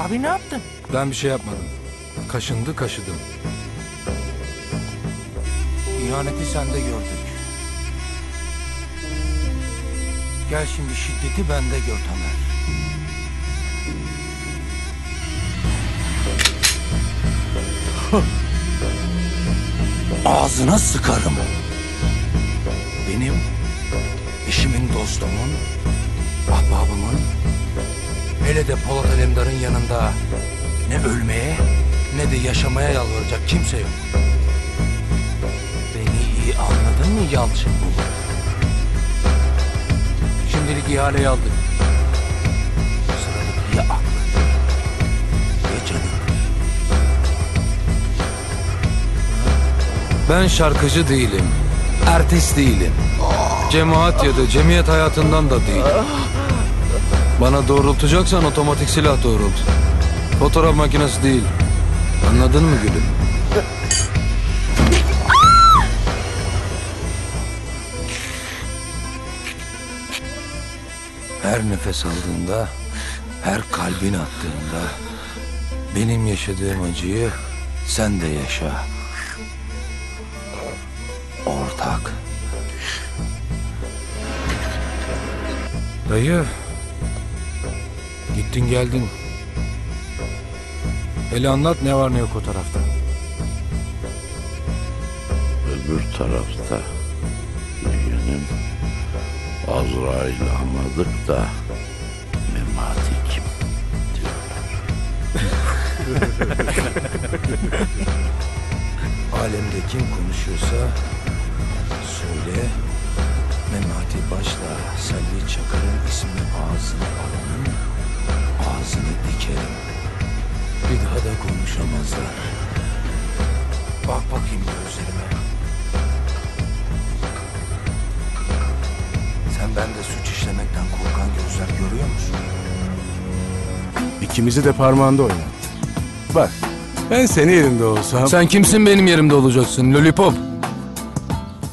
Abi ne yaptın? Ben bir şey yapmadım. Kaşındı kaşıdım. İhaneti sende gördük. Gel şimdi şiddeti bende gör Tamer. Ağzına sıkarım. Benim, eşimin dostumun, ahbabımın, hele de Polat Alemdar'ın yanında ne ölmeye ne de yaşamaya yalvaracak kimse yok. Beni iyi anladın mı Yalçın? Şimdilik ihaleyi aldık. Sıradaki ya aklın ya. Ben şarkıcı değilim. Artist değilim. Cemaat ya da cemiyet hayatından da değilim. Bana doğrultacaksan otomatik silah doğrult. Fotoğraf makinesi değil. Anladın mı gülüm? Her nefes aldığında, her kalbin attığında benim yaşadığım acıyı sen de yaşa. Ortak. Dayı. Gittin geldin. Hele anlat ne var ne yok o tarafta. Öbür tarafta yeğenim Azrail anladık da Memati kim. Alemde kim konuşuyorsa söyle. Memati başla Selvi Çakır'ın ismini ağzına alanın ağzını dikerim. Bir daha da konuşamazlar. Bak bakayım gözlerime. Sen bende suç işlemekten korkan gözler görüyor musun? İkimizi de parmağında oynattı. Bak ben senin yerinde olsam... Sen kimsin benim yerimde olacaksın lollipop?